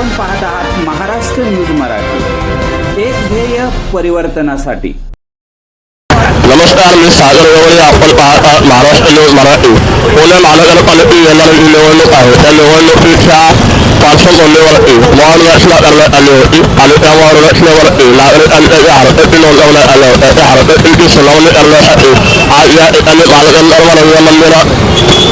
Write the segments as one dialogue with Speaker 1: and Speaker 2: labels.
Speaker 1: आपण पाहत आहात महाराष्ट्र न्यूज मराठी. एक ध्येय परिवर्तनासाठी.
Speaker 2: नमस्कार मी सागर गवळी आपण पाहत आहात महाराष्ट्र न्यूज मराठी. पुणे महानगरपालिकेची येणारी जी निवडणूक आहे त्या निवडणुकीच्या पार्श्वभूमीवरती मॉड रचना करण्यात आली होती आणि त्या मॉड रचनेवरती नागरिकांच्या ज्या हरकती नोंदवण्यात आल्या होत्या त्या हरकतींची सुनावणी करण्यासाठी आज या ठिकाणी बालगंधर्व रंग मंदिरात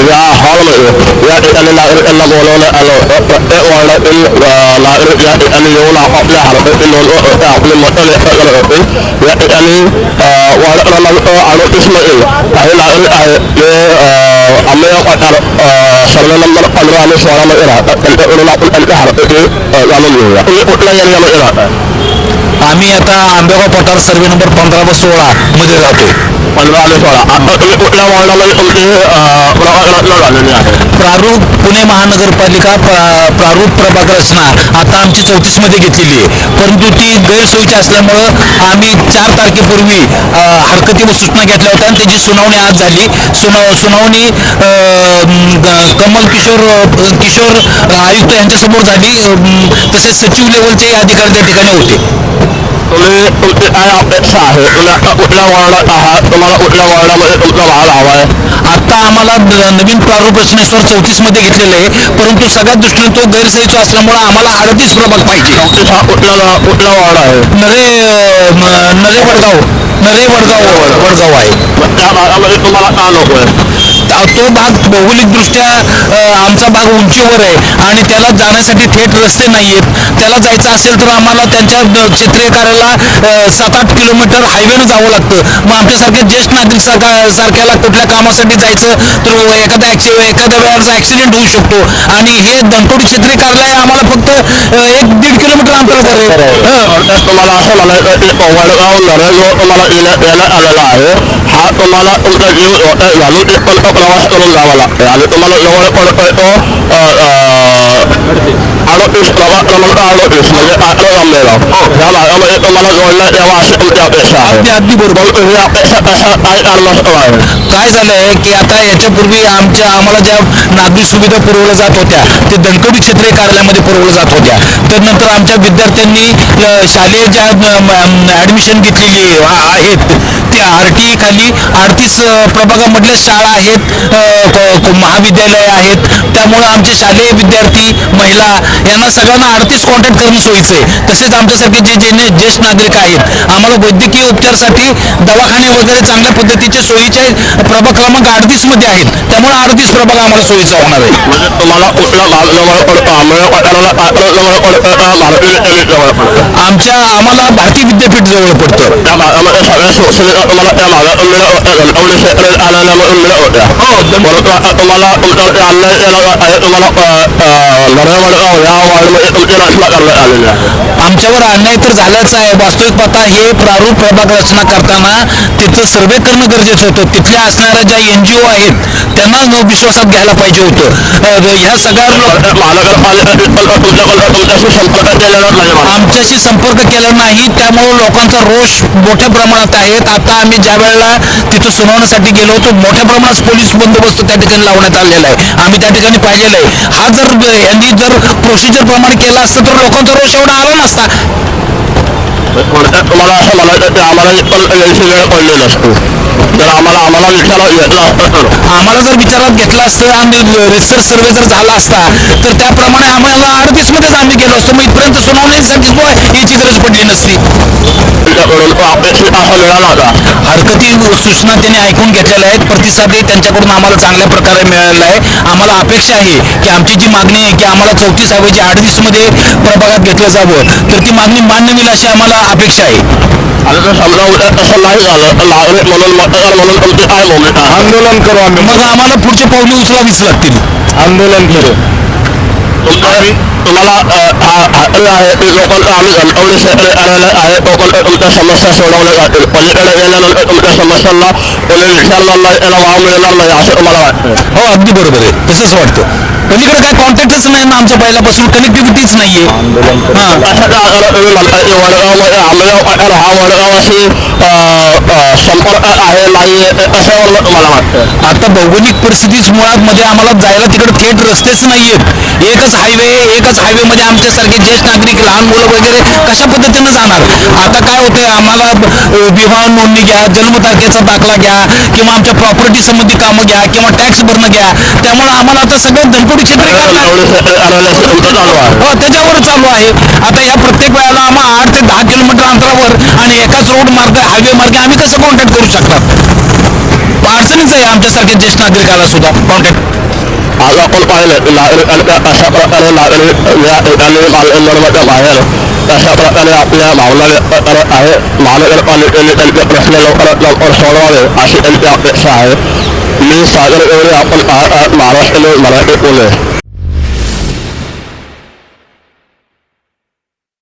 Speaker 2: या हॉलमध्ये या ठिकाणी नागरिकांना बोलवण्यात आलं होतं प्रत्येक वॉर्डातील अं, नागरिक या ठिकाणी येऊन आपापल्या हरकती नोंदवत होते आपली मतं व्यक्त करत होते या ठिकाणी अं, वार्ड क्रमांक अडतीस मधील काही नागरिक आहेत जे अं, आंबेगाव पठार अं, सर्वे नंबर पंधरा आणि सोळामध्ये राहतात त्यांच्याकडून आपण त्यांच्या हरकती अं, जाणून घेऊया तुम्ही कुठल्या एरियामध्ये राहता
Speaker 3: आम्ही आता आंबेगाव पठार सर्वे नंबर पंधरा व सोळा मध्ये राहतो
Speaker 2: पंधरा आले सोळा आता तुम्ही कुठल्या वॉर्डामध्ये प्रभाग आहे
Speaker 3: प्रारूप पुणे महानगरपालिका प्रा- प्रारूप प्रभाग रचना आता आमची चौतीसमध्ये घेतलेली आहे परंतु ती गैरसोयीची असल्यामुळं आम्ही चार तारखेपूर्वी अ, हरकती व सूचना घेतल्या होत्या आणि त्याची सुनावणी आज झाली सुना सुनावणी अ, म, ग- कमल किशोर अ, किशोर आयुक्त यांच्यासमोर झाली अ, म, तसेच सचिव लेवलचे अधिकारी त्या ठिकाणी होते
Speaker 2: तुम्ही तुमची काय अपेक्षा आहे तुम्ही आता कुठल्या वॉर्डात आहात तुम्हाला कुठल्या वॉर्डामध्ये तुमचा भाग हवा आहे
Speaker 3: आता आम्हाला द- नवीन प्रारूप रचनेनुसार चौतीसमध्ये घेतलेलं आहे. परंतु सगळ्यात दृष्टीने तो गैरसोयीचा असल्यामुळे आम्हाला अडतीस प्रभाग पाहिजे.
Speaker 2: चौतीस हा कुठला कुठला वॉर्ड आहे.
Speaker 3: नरे अं, म- नरे वडगाव. नरे वडगाव. वडगाव आहे.
Speaker 2: मग त्या भागामध्ये तुम्हाला का नको आहे?
Speaker 3: तो भाग भौगोलिकदृष्ट्या आमचा भाग उंचीवर आहे आणि त्याला जाण्यासाठी थेट रस्ते नाही आहेत त्याला जायचं असेल तर आम्हाला त्यांच्या चित्रेकराला सात आठ किलोमीटर हायवेनं जावं लागतं. मग आमच्यासारख्या ज्येष्ठ नागरिक सारखा सारख्याला कुठल्या कामासाठी जायचं तर एखादा ऍक्सि एखाद्या वेळेचा ऍक्सिडेंट होऊ शकतो. आणि हे क्षेत्रीय कार्यालय आम्हाला फक्त एक दीड किलोमीटर अंतरावर आहे.
Speaker 2: तुम्हाला वडगाव नरेंद्र येण्यात आलेला आहे. हा तुम्हाला तुमचा जीव धोक्यात घालून तिथपर्यंत प्रवास करून जावा लागतो आणि तुम्हाला जवळ पडतोय तो अडतीस प्रभाग क्रमांक अडतीस म्हणजे अकरा आंबेगाव या भागामध्ये तुम्हाला जोडण्यात यावा अशी तुमची अपेक्षा
Speaker 3: अगदी
Speaker 2: आहे
Speaker 3: अगदी बरोबर
Speaker 2: परंतु ही अपेक्षा कशा काय कारणास्तव आहे
Speaker 3: काय झालंय की आता याच्यापूर्वी आमच्या आम्हाला ज्या नागरी सुविधा पुरवल्या जात होत्या ते धनकवडी क्षेत्रीय कार्यालयामध्ये पुरवल्या जात होत्या. तर नंतर आमच्या विद्यार्थ्यांनी शालेय ज्या ऍडमिशन घेतलेली आहेत त्या आर टी खाली अडतीस प्रभागामधल्या शाळा आहेत महाविद्यालय आहेत. त्यामुळं आमचे शालेय विद्यार्थी महिला यांना सगळ्यांना अडतीस कॉन्टॅक्ट करणं सोयीचं आहे. तसेच आमच्यासारखे जे जे ज्येष्ठ नागरिक आहेत आम्हाला वैद्यकीय उपचारासाठी दवाखाने वगैरे चांगल्या पद्धतीच्या सोयीचे प्रभाग क्रमांक अडतीसमध्ये आहेत. त्यामुळे अडतीस प्रभाग आम्हाला सोयीचा होणार आहे. आमच्या आम्हाला भारतीय विद्यापीठ जवळ पडतं.
Speaker 2: तुम्हाला या रचना करण्यात आहे
Speaker 3: आमच्यावर अन्याय तर झालाच आहे. वास्तविक पाहता हे प्रारूप प्रभाग रचना करताना तिथं सर्वे करणं गरजेचं होतं. तिथल्या असणाऱ्या ज्या एन जी ओ आहेत त्यांना न विश्वासात घ्यायला पाहिजे होतं. ह्या सगळ्या आमच्याशी संपर्क केला नाही त्यामुळे लोकांचा रोष मोठ्या प्रमाणात आहेत आता आम्ही ज्या वेळेला तिथं सुनावण्यासाठी गेलो होतो मोठ्या प्रमाणात पोलीस बंदोबस्त त्या ठिकाणी लावण्यात आलेला आहे. आम्ही त्या ठिकाणी पाहिलेला आहे. हा जर यांनी जर प्रोसिजर प्रमाणे केला असतं तर लोकांचा रोष एवढा आला नसता.
Speaker 2: तुम्हाला असं म्हणायचं आम्हाला इथपर्यंत यायची वेळ पडली नसती. तर आम्हाला आम्हाला विचारात घेतलं असतं तर
Speaker 3: आम्हाला जर विचारात घेतलं असतं आणि रिसर्च सर्वे जर झाला असता तर त्याप्रमाणे आम्हाला अडतीस मध्येच आम्ही गेलो असतो. मग इथपर्यंत सुनावणीसाठी सुद्धा याची गरज पडली नसती.
Speaker 2: तुमच्याकडून तो अपेक्षित असा मिळाला होता.
Speaker 3: हरकती सूचना त्यांनी ऐकून घेतलेल्या आहेत. प्रतिसादही त्यांच्याकडून आम्हाला चांगल्या प्रकारे मिळालेला आहे. आम्हाला अपेक्षा आहे की आमची जी मागणी आहे की आम्हाला चौतीस अडतीसमध्ये प्रभागात घेतलं जावं तर ती मागणी मान्य होईल अशी आम्हाला अपेक्षा आहे.
Speaker 2: समजा उद्या तसं नाही झालं तर नागरिक म्हणून मतदार म्हणून तुमची काय भूमिका आहे? आंदोलन करू आम्ही.
Speaker 3: मग आम्हाला पुढचे पावले उचलावीच लागतील.
Speaker 2: आंदोलन करू. तुमचा तुम्हाला आम्ही क्षेत्र कार्यालय आहे तोपर्यंत तुमच्या समस्या सोडवल्या जातील पलीकडे गेल्यानंतर तुमच्या समस्यांना कोणी विचारणार नाही त्याला वाव मिळणार नाही असं तुम्हाला वाटतं
Speaker 3: हो अगदी बरोबर आहे तसंच वाटतं पलीकडे काय कॉन्टॅक्टच नाही ना आमच्या पहिल्यापासून कनेक्टिव्हिटीच नाहीये हा
Speaker 2: कशाच्या आधारे तुम्ही म्हणता की वडगावमध्ये आंबेगाव पठार हा वडगावाशी संपर्क आहे नाही आहे ते कशावरनं तुम्हाला वाटतं
Speaker 3: आता भौगोलिक परिस्थितीच मुळात मध्ये आम्हाला जायला तिकडे थेट रस्तेच नाहीयेत एकच हायवे एकच हायवेमध्ये आमच्यासारखे ज्येष्ठ नागरिक लहान मुलं वगैरे कशा पद्धतीनं जाणार? आता काय होतंय? आम्हाला विवाह नोंदणी घ्या जन्मतारखेचा दाखला घ्या किंवा आमच्या प्रॉपर्टी संबंधी कामं घ्या किंवा टॅक्स भरणं घ्या. त्यामुळे आम्हाला आता सगळं धनकोडी क्षेत्र हो त्याच्यावर चालू आहे. आता या प्रत्येक वेळेला आम्हाला आठ ते दहा किलोमीटर अंतरावर आणि एकाच रोड मार्ग हायवे मार्ग आम्ही कसं कॉन्टॅक्ट करू शकणार? अडचणीच आहे आमच्यासारख्या ज्येष्ठ नागरिकाला सुद्धा
Speaker 2: आज आपण पाहिलं नागरिकांना अशा प्रकारे नागरिक या बाहेर अशा प्रकारे आपल्या भावना व्यक्त आहे महानगरपालिकेने त्यांचे प्रश्न लवकरात लवकर सोडवावे अशी त्यांची अपेक्षा आहे मी सागर गवळी आपण पाहत आहात महाराष्ट्र मराठी पुणे